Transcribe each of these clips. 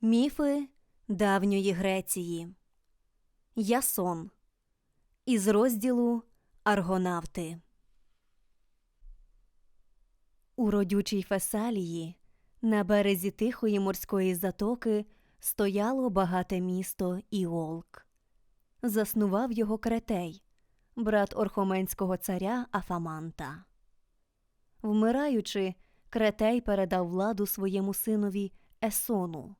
Міфи давньої Греції Ясон із розділу Аргонавти. У родючій Фесалії на березі тихої морської затоки стояло багате місто Іолк. Заснував його Кретей, брат орхоменського царя Афаманта. Вмираючи, Кретей передав владу своєму синові Есону,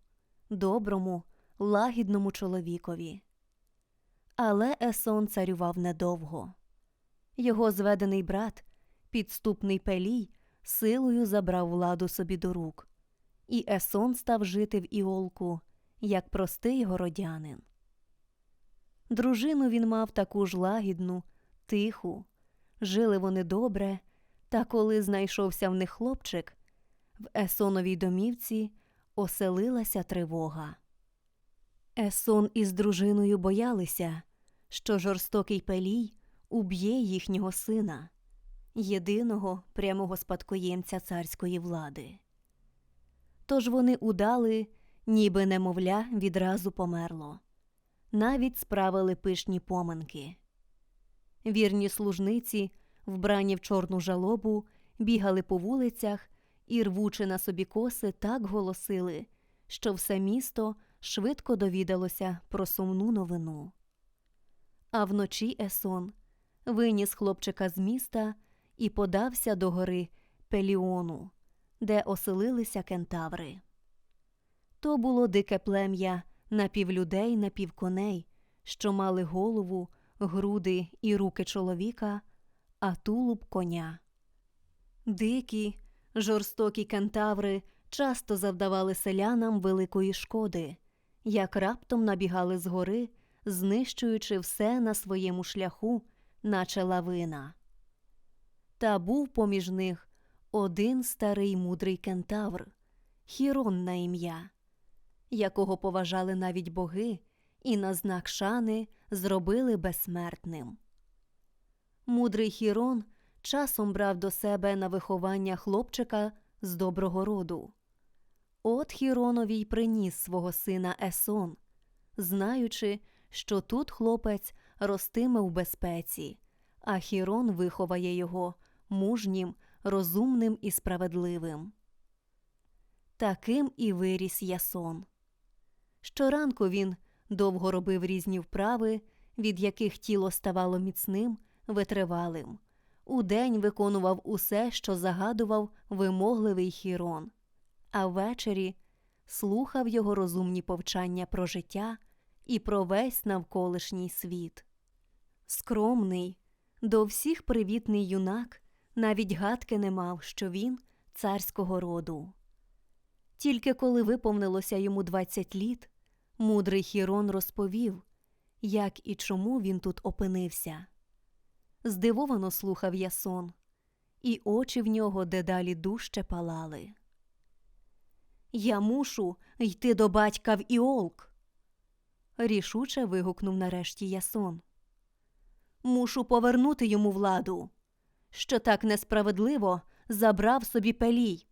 доброму, лагідному чоловікові. Але Есон царював недовго. Його зведений брат, підступний Пелій, силою забрав владу собі до рук, і Есон став жити в Іолку, як простий городянин. Дружину він мав таку ж лагідну, тиху, жили вони добре, та коли знайшовся в них хлопчик, в Есоновій домівці оселилася тривога. Есон із дружиною боялися, що жорстокий Пелій уб'є їхнього сина, єдиного прямого спадкоємця царської влади. Тож вони удали, ніби немовля відразу померло, навіть справили пишні поминки. Вірні служниці, вбрані в чорну жалобу, бігали по вулицях і, рвучи на собі коси, так голосили, що все місто швидко довідалося про сумну новину. А вночі Есон виніс хлопчика з міста і подався до гори Пеліону, де оселилися кентаври. То було дике плем'я напівлюдей, напівконей, що мали голову, груди і руки чоловіка, а тулуб коня. Дикі, жорстокі кентаври часто завдавали селянам великої шкоди, як раптом набігали згори, знищуючи все на своєму шляху, наче лавина. Та був поміж них один старий мудрий кентавр, Хірон на ім'я, якого поважали навіть боги і на знак шани зробили безсмертним. Мудрий Хірон часом брав до себе на виховання хлопчика з доброго роду. От Хіронові й приніс свого сина Есон, знаючи, що тут хлопець ростиме в безпеці, а Хірон виховає його мужнім, розумним і справедливим. Таким і виріс Ясон. Щоранку він довго робив різні вправи, від яких тіло ставало міцним, витривалим. Удень виконував усе, що загадував вимогливий Хірон, а ввечері слухав його розумні повчання про життя і про весь навколишній світ. Скромний, до всіх привітний юнак навіть гадки не мав, що він царського роду. Тільки коли виповнилося йому двадцять літ, мудрий Хірон розповів, як і чому він тут опинився. Здивовано слухав Ясон, і очі в нього дедалі дужче палали. Я мушу йти до батька в Іолк. рішуче вигукнув нарешті Ясон. Мушу повернути йому владу, що так несправедливо забрав собі пелій.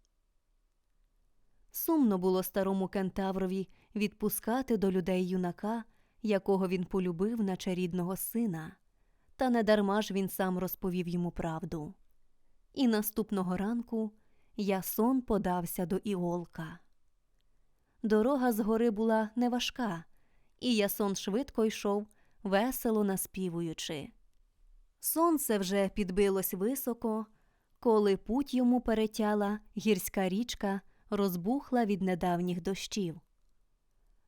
Сумно було старому кентаврові відпускати до людей юнака, якого він полюбив, наче рідного сина, та недарма ж він сам розповів йому правду. І наступного ранку Ясон подався до Іолка. Дорога з гори була неважка, і Ясон швидко йшов, весело наспівуючи. Сонце вже підбилось високо, коли путь йому перетяла гірська річка, розбухла від недавніх дощів.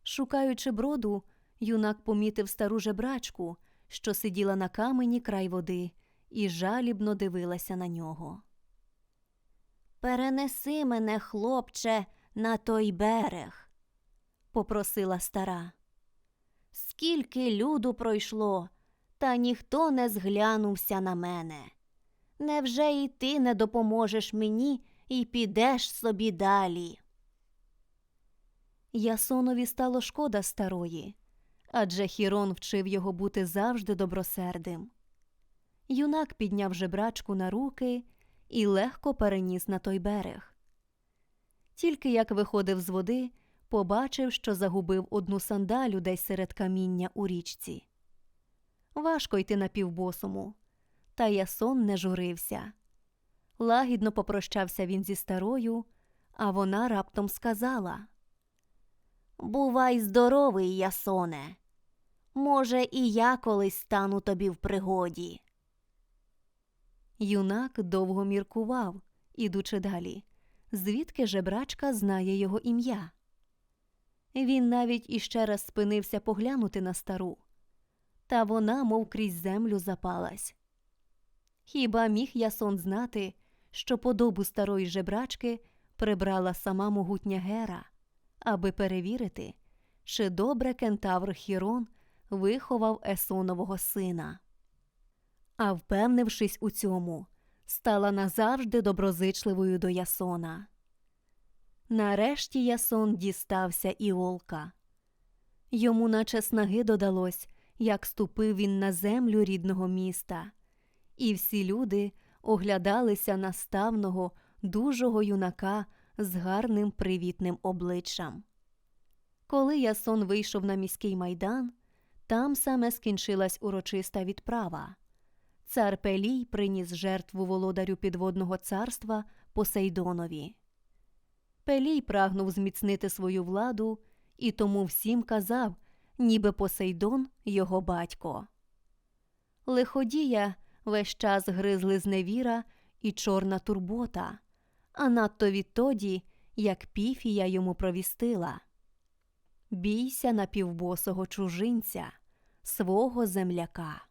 Шукаючи броду, юнак помітив стару жебрачку, що сиділа на камені край води, і жалібно дивилася на нього. Перенеси мене, хлопче, на той берег, попросила стара. Скільки люду пройшло, та ніхто не зглянувся на мене. Невже і ти не допоможеш мені і підеш собі далі? Ясонові стало шкода старої, адже Хірон вчив його бути завжди добросердим. Юнак підняв жебрачку на руки і легко переніс на той берег. Тільки як виходив з води, побачив, що загубив одну сандалю десь серед каміння у річці. Важко йти напівбосому, та Ясон не журився. Лагідно попрощався він зі старою, а вона раптом сказала Бувай здоровий, Ясоне. Може, і я колись стану тобі в пригоді. Юнак довго міркував, ідучи далі, звідки жебрачка знає його ім'я. Він навіть іще раз спинився поглянути на стару, та вона, мов крізь землю, запалась. Хіба міг Ясон знати, що подобу старої жебрачки прибрала сама могутня Гера, аби перевірити, чи добре кентавр Хірон виховав Есонового сина. А впевнившись у цьому, стала назавжди доброзичливою до Ясона. Нарешті Ясон дістався Іолка. Йому наче снаги додалось, як ступив він на землю рідного міста, і всі люди оглядалися на ставного, дужого юнака з гарним привітним обличчям. Коли Ясон вийшов на міський майдан, там саме скінчилась урочиста відправа. Цар Пелій приніс жертву володарю підводного царства Посейдонові. Пелій прагнув зміцнити свою владу і тому всім казав, ніби Посейдон його батько. Лиходія весь час гризли зневіра і чорна турбота, а надто відтоді, як піфія йому провістила. Бійся напівбосого чужинця, свого земляка.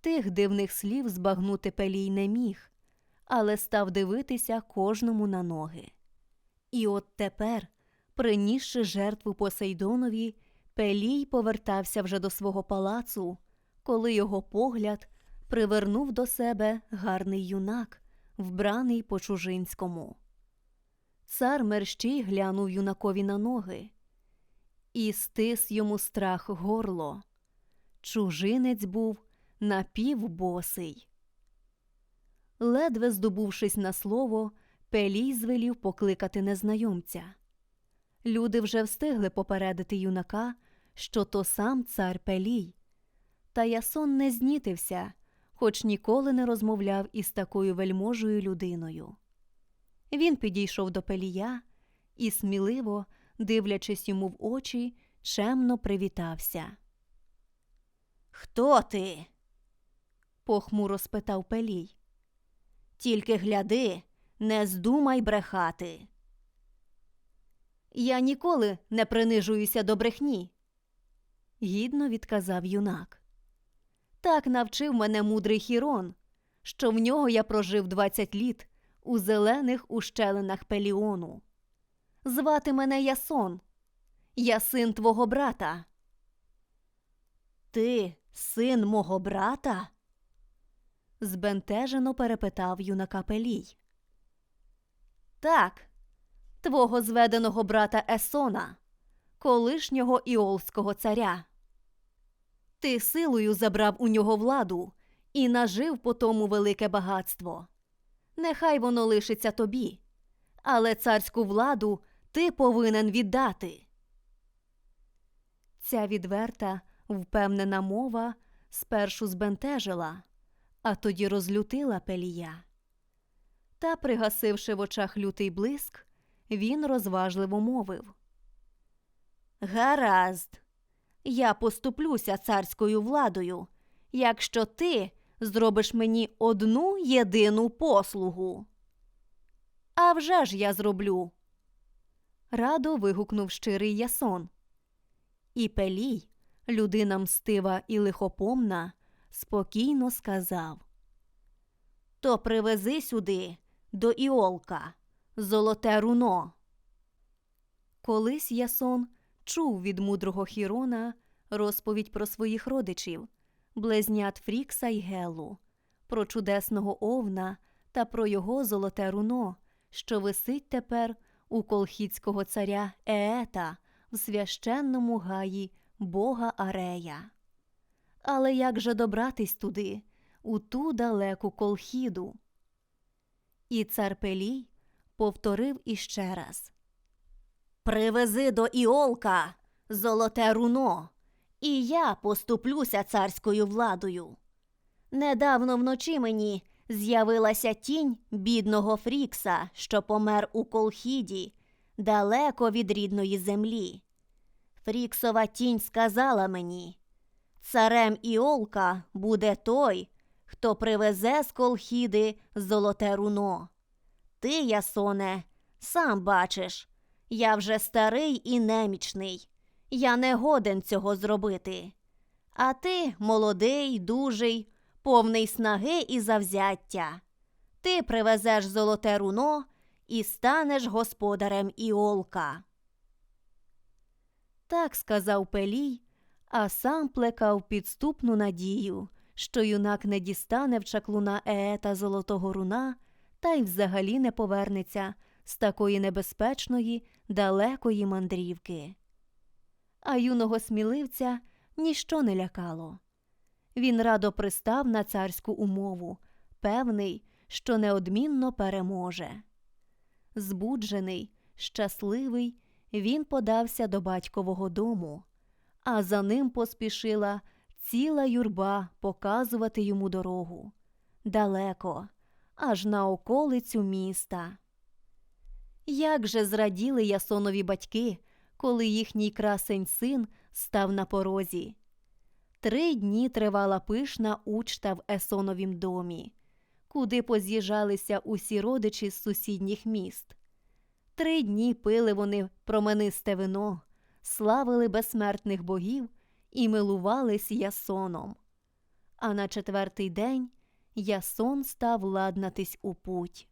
Тих дивних слів збагнути Пелій не міг, але став дивитися кожному на ноги. І от тепер, принісши жертву Посейдонові, Пелій повертався вже до свого палацу, коли його погляд привернув до себе гарний юнак, вбраний по чужинському. Цар мерщій глянув юнакові на ноги і стис йому страх горло. Чужинець був напівбосий. Ледве здобувшись на слово, Пелій звелів покликати незнайомця. Люди вже встигли попередити юнака, що то сам цар Пелій. Та Ясон не знітився, хоч ніколи не розмовляв із такою вельможою людиною. Він підійшов до Пелія і сміливо, дивлячись йому в очі, чемно привітався. Хто ти? похмуро спитав Пелій. Тільки гляди, не здумай брехати. Я ніколи не принижуюся до брехні, гідно відказав юнак. Так навчив мене мудрий Хірон, що в нього я прожив двадцять літ у зелених ущелинах Пеліону. Звати мене Ясон, я син твого брата. Ти син мого брата? збентежено перепитав юнака Пелій. Так, твого зведеного брата Есона, колишнього іолського царя. Ти силою забрав у нього владу і нажив по тому велике багатство. Нехай воно лишиться тобі, але царську владу ти повинен віддати. Ця відверта, впевнена мова спершу збентежила, а тоді розлютила Пелія. Та, пригасивши в очах лютий блиск, він розважливо мовив Гаразд, я поступлюся царською владою, якщо ти зробиш мені одну єдину послугу. «А вже ж я зроблю. Радо вигукнув щирий ясон. І Пелій, людина мстива і лихопомна, спокійно сказав То привези сюди до Іолка, золоте руно. Колись Ясон чув від мудрого Хірона розповідь про своїх родичів, близнят Фрікса й Гелу, про чудесного овна та про його золоте руно, що висить тепер у колхідського царя Еета в священному гаї бога Арея. Але як же добратись туди, у ту далеку колхіду? І цар Пелій повторив іще раз Привези до Іолка золоте руно, і я поступлюся царською владою. Недавно вночі мені з'явилася тінь бідного Фрікса, що помер у Колхіді, далеко від рідної землі. Фріксова тінь сказала мені царем Іолка буде той, хто привезе з Колхіди золоте руно. Ти, Ясоне, сам бачиш, я вже старий і немічний. Я не годен цього зробити. А ти молодий, дужий, повний снаги і завзяття. Ти привезеш золоте руно і станеш господарем Іолка. Так сказав Пелій, а сам плекав підступну надію, що юнак не дістане в чаклуна Еета золотого руна та й взагалі не повернеться з такої небезпечної, далекої мандрівки. А юного сміливця ніщо не лякало. Він радо пристав на царську умову, певний, що неодмінно переможе. Збуджений, щасливий, він подався до батькового дому, а за ним поспішила ціла юрба показувати йому дорогу далеко, аж на околицю міста. Як же зраділи Ясонові батьки, коли їхній красень син став на порозі. Три дні тривала пишна учта в Есоновім домі, куди поз'їжджалися усі родичі з сусідніх міст. Три дні пили вони променисте вино, славили безсмертних богів і милувались Ясоном. А на четвертий день Ясон став ладнатись у путь.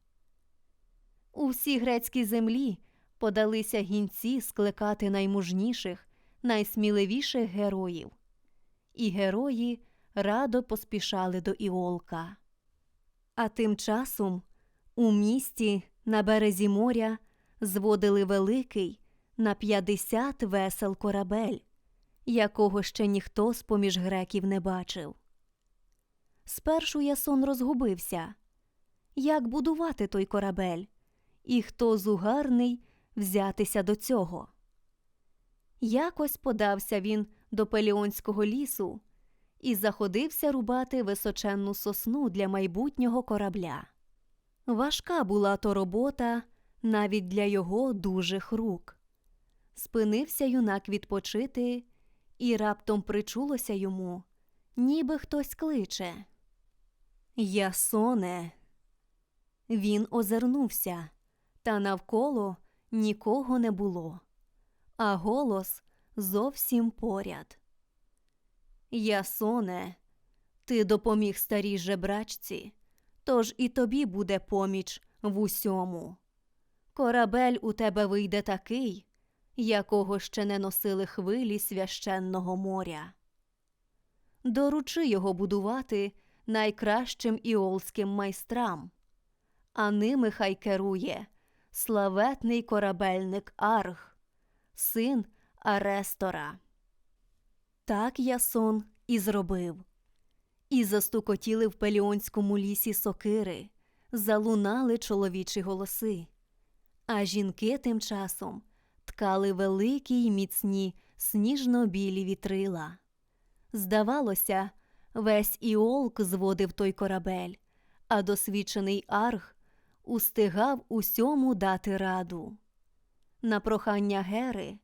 У всій грецькій землі подалися гінці скликати наймужніших, найсміливіших героїв. І герої радо поспішали до Іолка. А тим часом у місті на березі моря зводили великий на 50 весел корабель, якого ще ніхто з поміж греків не бачив. Спершу Ясон розгубився як будувати той корабель, і хто зугарний взятися до цього. Якось подався він до Пеліонського лісу і заходився рубати височенну сосну для майбутнього корабля. Важка була то робота навіть для його дужих рук. Спинився юнак відпочити, і раптом причулося йому, ніби хтось кличе. Ясоне. Він озирнувся, та навколо нікого не було, а голос зовсім поряд. Ясоне, ти допоміг старій жебрачці, тож і тобі буде поміч в усьому. Корабель у тебе вийде такий, якого ще не носили хвилі священного моря. Доручи його будувати найкращим іолським майстрам, а ними хай керує славетний корабельник Арг, син Арестора. Так Ясон і зробив. І застукотіли в пеліонському лісі сокири, залунали чоловічі голоси. А жінки тим часом ткали великі й міцні сніжно-білі вітрила. Здавалося, весь іолк зводив той корабель, а досвідчений арг устигав усьому дати раду. На прохання Гери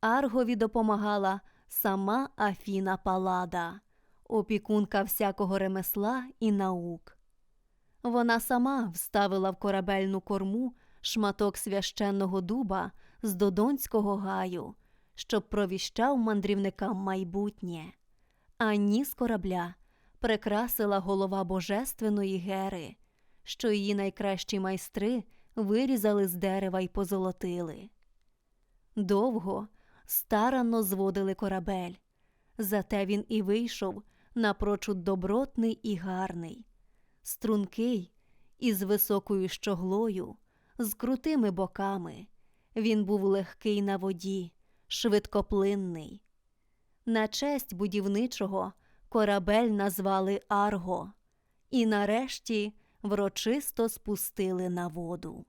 Аргові допомагала сама Афіна Палада, опікунка всякого ремесла і наук. Вона сама вставила в корабельну корму шматок священного дуба з Додонського гаю, щоб провіщав мандрівникам майбутнє, а ніс корабля прикрасила голова божественної Гери, що її найкращі майстри вирізали з дерева й позолотили. Довго, старанно зводили корабель, зате він і вийшов напрочуд добротний і гарний, стрункий із високою щоглою, з крутими боками. Він був легкий на воді, швидкоплинний. На честь будівничого корабель назвали Арго, і нарешті врочисто спустили на воду.